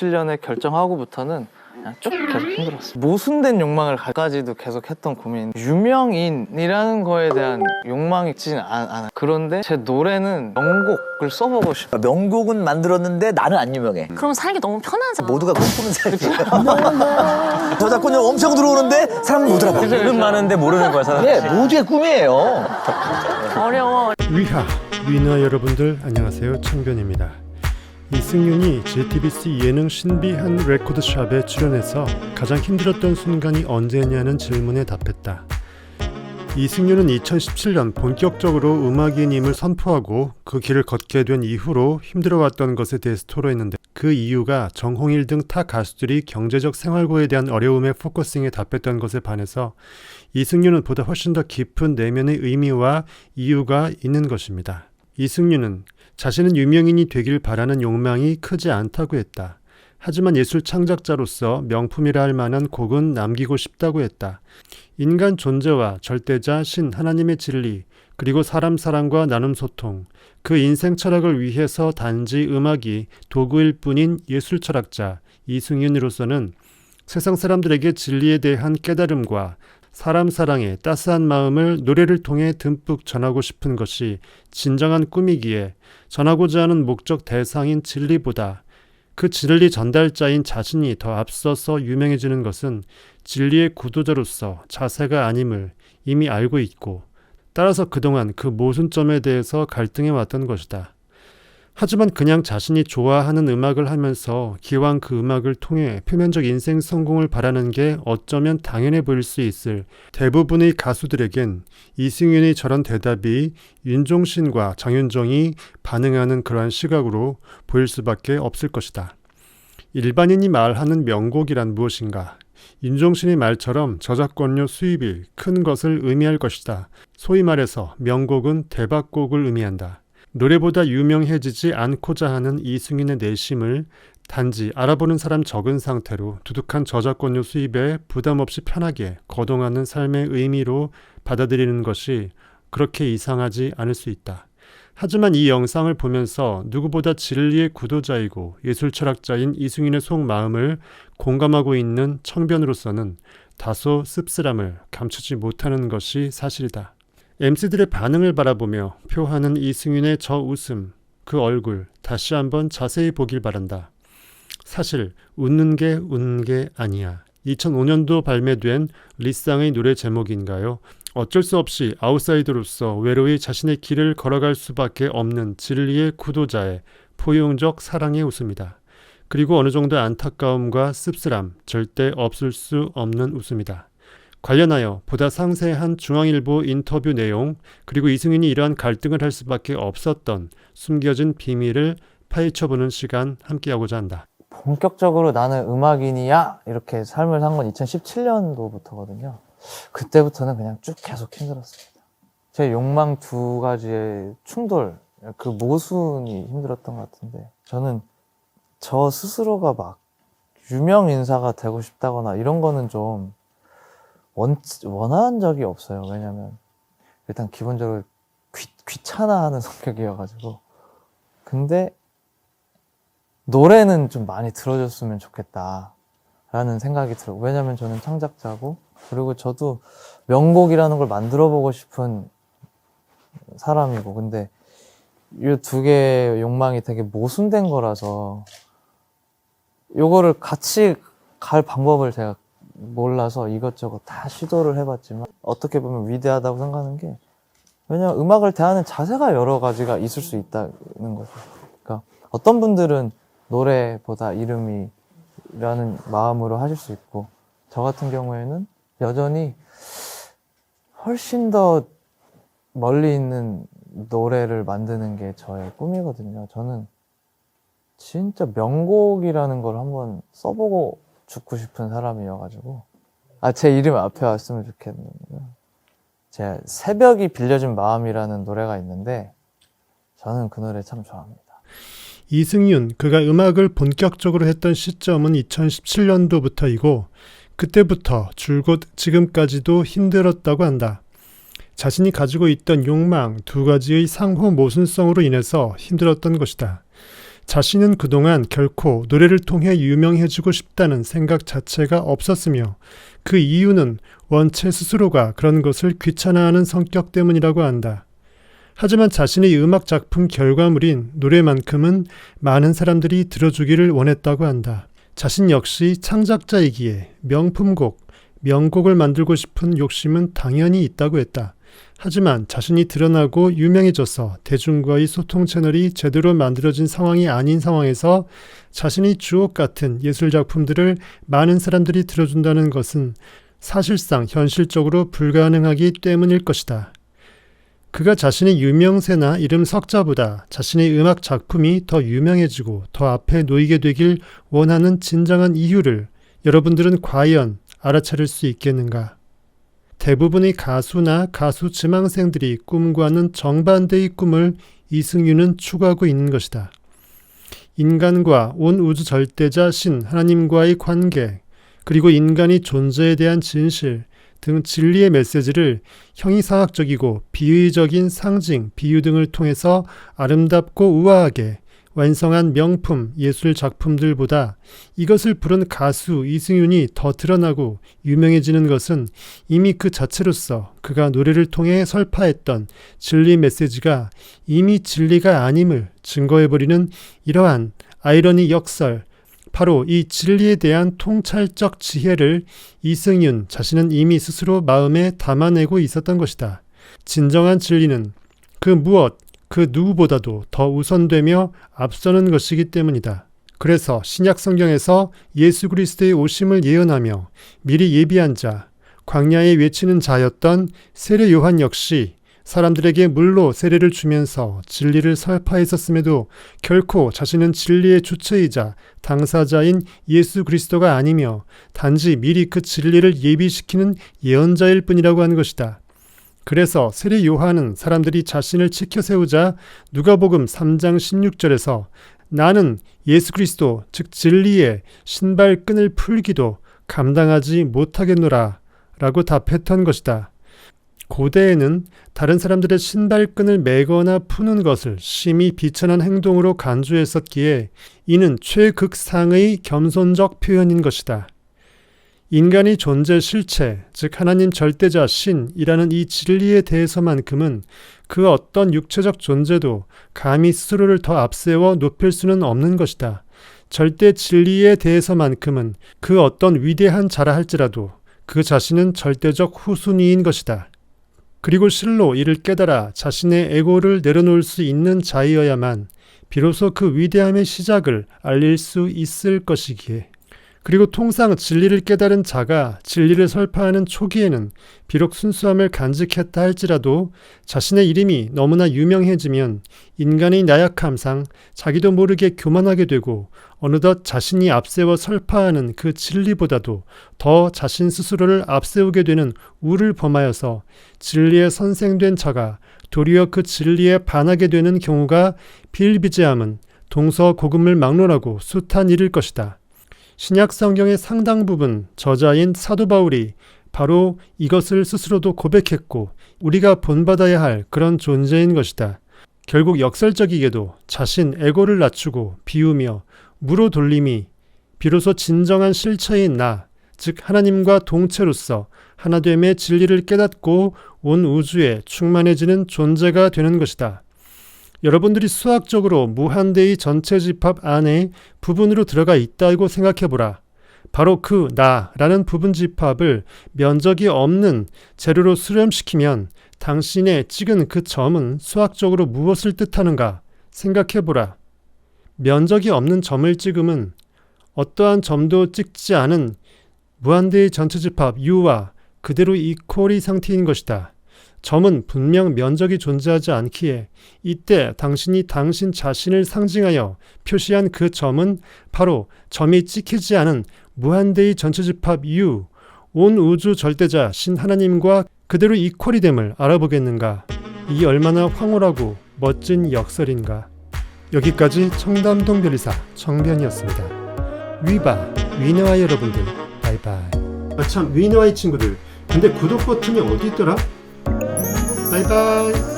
2017년에 결정하고부터는 그냥 쭉 계속 힘들었어요. 모순된 욕망을 가지도 계속 했던 고민. 유명인이라는 거에 대한 욕망이 있지는 않- 않아요. 그런데 제 노래는 명곡을 써보고 싶어요. 명곡은 만들었는데 나는 안 유명해. 그럼 살기 너무 편하잖아. 모두가 꿈꾸는 삶이에요. 저작권료 엄청 들어오는데 사람 못 알아봐. 이름 많은데 모르는 거야 사람. 예, 모두의 꿈이에요. 어려워. 위하 위너 여러분들 안녕하세요 창변입니다. 이승윤이 JTBC 예능 신비 한 레코드샵에 출연해서 가장 힘들었던 순간이 언제냐는 질문에 답했다. 이승윤은 2017년 본격적으로 음악인임을 선포하고 그 길을 걷게 된 이후로 힘들어왔던 것에 대해서 토로했는데 그 이유가 정홍일 등 타 가수들이 경제적 생활고에 대한 어려움에 포커싱에 답했던 것에 반해서 이승윤은 보다 훨씬 더 깊은 내면의 의미와 이유가 있는 것입니다. 이승윤은 자신은 유명인이 되길 바라는 욕망이 크지 않다고 했다. 하지만 예술 창작자로서 명품이라 할 만한 곡은 남기고 싶다고 했다. 인간 존재와 절대자 신 하나님의 진리, 그리고 사람 사랑과 나눔 소통, 그 인생 철학을 위해서 단지 음악이 도구일 뿐인 예술 철학자 이승윤으로서는 세상 사람들에게 진리에 대한 깨달음과 사람 사랑의 따스한 마음을 노래를 통해 듬뿍 전하고 싶은 것이 진정한 꿈이기에 전하고자 하는 목적 대상인 진리보다 그 진리 전달자인 자신이 더 앞서서 유명해지는 것은 진리의 구도자로서 자세가 아님을 이미 알고 있고 따라서 그동안 그 모순점에 대해서 갈등해 왔던 것이다. 하지만 그냥 자신이 좋아하는 음악을 하면서 기왕 그 음악을 통해 표면적 인생 성공을 바라는 게 어쩌면 당연해 보일 수 있을 대부분의 가수들에겐 이승윤의 저런 대답이 윤종신과 장윤정이 반응하는 그러한 시각으로 보일 수밖에 없을 것이다. 일반인이 말하는 명곡이란 무엇인가? 윤종신의 말처럼 저작권료 수입이 큰 것을 의미할 것이다. 소위 말해서 명곡은 대박곡을 의미한다. 노래보다 유명해지지 않고자 하는 이승윤의 내심을 단지 알아보는 사람 적은 상태로 두둑한 저작권료 수입에 부담 없이 편하게 거동하는 삶의 의미로 받아들이는 것이 그렇게 이상하지 않을 수 있다. 하지만 이 영상을 보면서 누구보다 진리의 구도자이고 예술 철학자인 이승윤의 속마음을 공감하고 있는 청변으로서는 다소 씁쓸함을 감추지 못하는 것이 사실이다. MC들의 반응을 바라보며 표하는 이승윤의 저 웃음, 그 얼굴 다시 한번 자세히 보길 바란다. 사실 웃는 게 웃는 게 아니야. 2005년도 발매된 리쌍의 노래 제목인가요? 어쩔 수 없이 아웃사이더로서 외로이 자신의 길을 걸어갈 수밖에 없는 진리의 구도자의 포용적 사랑의 웃음이다. 그리고 어느 정도 안타까움과 씁쓸함, 절대 없을 수 없는 웃음이다. 관련하여 보다 상세한 중앙일보 인터뷰 내용 그리고 이승윤이 이러한 갈등을 할 수밖에 없었던 숨겨진 비밀을 파헤쳐보는 시간 함께하고자 한다. 본격적으로 나는 음악인이야 이렇게 삶을 산 건 2017년도부터거든요. 그때부터는 그냥 쭉 계속 힘들었습니다. 제 욕망 두 가지의 충돌, 그 모순이 힘들었던 것 같은데 저는 저 스스로가 막 유명 인사가 되고 싶다거나 이런 거는 좀 원, 원한 적이 없어요. 왜냐면 일단 기본적으로 귀, 귀찮아하는 성격이어가지고 근데 노래는 좀 많이 들어줬으면 좋겠다. 라는 생각이 들어요. 왜냐면 저는 창작자고, 그리고 저도 명곡이라는 걸 만들어 보고 싶은 사람이고, 근데 이 두 개의 욕망이 되게 모순된 거라서, 요거를 같이 갈 방법을 제가 몰라서 이것저것 다 시도를 해봤지만, 어떻게 보면 위대하다고 생각하는 게, 왜냐면 음악을 대하는 자세가 여러 가지가 있을 수 있다는 거죠. 그러니까 어떤 분들은 노래보다 이름이 라는 마음으로 하실 수 있고 저 같은 경우에는 여전히 훨씬 더 멀리 있는 노래를 만드는 게 저의 꿈이거든요. 저는 진짜 명곡이라는 걸 한번 써보고 죽고 싶은 사람이어가지고 아 제 이름 앞에 왔으면 좋겠네요. 제 새벽이 빌려준 마음이라는 노래가 있는데 저는 그 노래 참 좋아합니다. 이승윤, 그가 음악을 본격적으로 했던 시점은 2017년도부터이고 그때부터 줄곧 지금까지도 힘들었다고 한다. 자신이 가지고 있던 욕망 두 가지의 상호 모순성으로 인해서 힘들었던 것이다. 자신은 그동안 결코 노래를 통해 유명해지고 싶다는 생각 자체가 없었으며 그 이유는 원체 스스로가 그런 것을 귀찮아하는 성격 때문이라고 한다. 하지만 자신의 음악 작품 결과물인 노래만큼은 많은 사람들이 들어주기를 원했다고 한다. 자신 역시 창작자이기에 명품곡, 명곡을 만들고 싶은 욕심은 당연히 있다고 했다. 하지만 자신이 드러나고 유명해져서 대중과의 소통 채널이 제대로 만들어진 상황이 아닌 상황에서 자신이 주옥 같은 예술 작품들을 많은 사람들이 들어준다는 것은 사실상 현실적으로 불가능하기 때문일 것이다. 그가 자신의 유명세나 이름 석자보다 자신의 음악 작품이 더 유명해지고 더 앞에 놓이게 되길 원하는 진정한 이유를 여러분들은 과연 알아차릴 수 있겠는가? 대부분의 가수나 가수 지망생들이 꿈과는 정반대의 꿈을 이승윤은 추구하고 있는 것이다. 인간과 온 우주 절대자 신 하나님과의 관계, 그리고 인간의 존재에 대한 진실 등 진리의 메시지를 형이상학적이고 비의적인 상징, 비유 등을 통해서 아름답고 우아하게 완성한 명품 예술 작품들보다 이것을 부른 가수 이승윤이 더 드러나고 유명해지는 것은 이미 그 자체로서 그가 노래를 통해 설파했던 진리 메시지가 이미 진리가 아님을 증거해버리는 이러한 아이러니 역설, 바로 이 진리에 대한 통찰적 지혜를 이승윤 자신은 이미 스스로 마음에 담아내고 있었던 것이다. 진정한 진리는 그 무엇, 그 누구보다도 더 우선되며 앞서는 것이기 때문이다. 그래서 신약 성경에서 예수 그리스도의 오심을 예언하며 미리 예비한 자, 광야에 외치는 자였던 세례 요한 역시 사람들에게 물로 세례를 주면서 진리를 설파했었음에도 결코 자신은 진리의 주체이자 당사자인 예수 그리스도가 아니며 단지 미리 그 진리를 예비시키는 예언자일 뿐이라고 하는 것이다. 그래서 세례 요한은 사람들이 자신을 지켜 세우자 누가복음 3장 16절에서 나는 예수 그리스도 즉 진리의 신발끈을 풀기도 감당하지 못하겠노라 라고 답했던 것이다. 고대에는 다른 사람들의 신발끈을 매거나 푸는 것을 심히 비천한 행동으로 간주했었기에 이는 최극상의 겸손적 표현인 것이다. 인간의 존재 실체, 즉 하나님 절대자 신이라는 이 진리에 대해서만큼은 그 어떤 육체적 존재도 감히 스스로를 더 앞세워 높일 수는 없는 것이다. 절대 진리에 대해서만큼은 그 어떤 위대한 자라 할지라도 그 자신은 절대적 후순위인 것이다. 그리고 실로 이를 깨달아 자신의 에고를 내려놓을 수 있는 자이어야만 비로소 그 위대함의 시작을 알릴 수 있을 것이기에. 그리고 통상 진리를 깨달은 자가 진리를 설파하는 초기에는 비록 순수함을 간직했다 할지라도 자신의 이름이 너무나 유명해지면 인간의 나약함상 자기도 모르게 교만하게 되고 어느덧 자신이 앞세워 설파하는 그 진리보다도 더 자신 스스로를 앞세우게 되는 우를 범하여서 진리에 선생된 자가 도리어 그 진리에 반하게 되는 경우가 비일비재함은 동서고금을 막론하고 숱한 일일 것이다. 신약 성경의 상당 부분 저자인 사도 바울이 바로 이것을 스스로도 고백했고 우리가 본받아야 할 그런 존재인 것이다. 결국 역설적이게도 자신 에고를 낮추고 비우며 무로 돌림이 비로소 진정한 실체인 나, 즉 하나님과 동체로서 하나됨의 진리를 깨닫고 온 우주에 충만해지는 존재가 되는 것이다. 여러분들이 수학적으로 무한대의 전체 집합 안에 부분으로 들어가 있다고 생각해보라. 바로 그 나라는 부분 집합을 면적이 없는 재료로 수렴시키면 당신의 찍은 그 점은 수학적으로 무엇을 뜻하는가 생각해보라. 면적이 없는 점을 찍음은 어떠한 점도 찍지 않은 무한대의 전체 집합 U와 그대로 이퀄이 상태인 것이다. 점은 분명 면적이 존재하지 않기에 이때 당신이 당신 자신을 상징하여 표시한 그 점은 바로 점이 찍히지 않은 무한대의 전체 집합 U, 온 우주 절대자 신 하나님과 그대로 이퀄이 됨을 알아보겠는가? 이 얼마나 황홀하고 멋진 역설인가? 여기까지 청담동 별리사 정변이었습니다. 위바, 위너와 여러분들, 바이바이. 아참, 위너와의 친구들. 근데 구독 버튼이 어디 있더라? 바이바이.